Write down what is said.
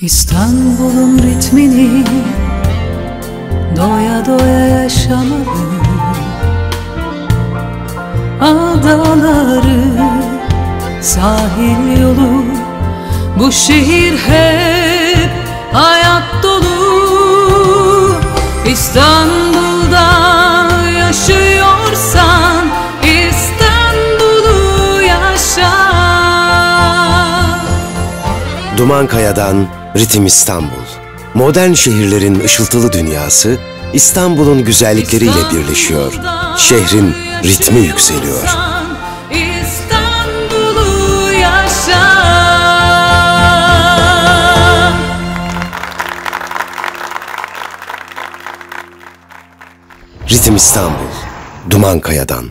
İstanbul'un ritmini doya doya yaşamalı Adaları, sahil yolu Bu şehir hep hayat dolu. İstanbul'da yaşıyorsan İstanbul'u yaşa. Duman Kaya'dan Ritim İstanbul. Modern şehirlerin ışıltılı dünyası İstanbul'un güzellikleriyle birleşiyor. Şehrin ritmi yükseliyor. İstanbul'u yaşa Ritim İstanbul. Duman Kaya'dan.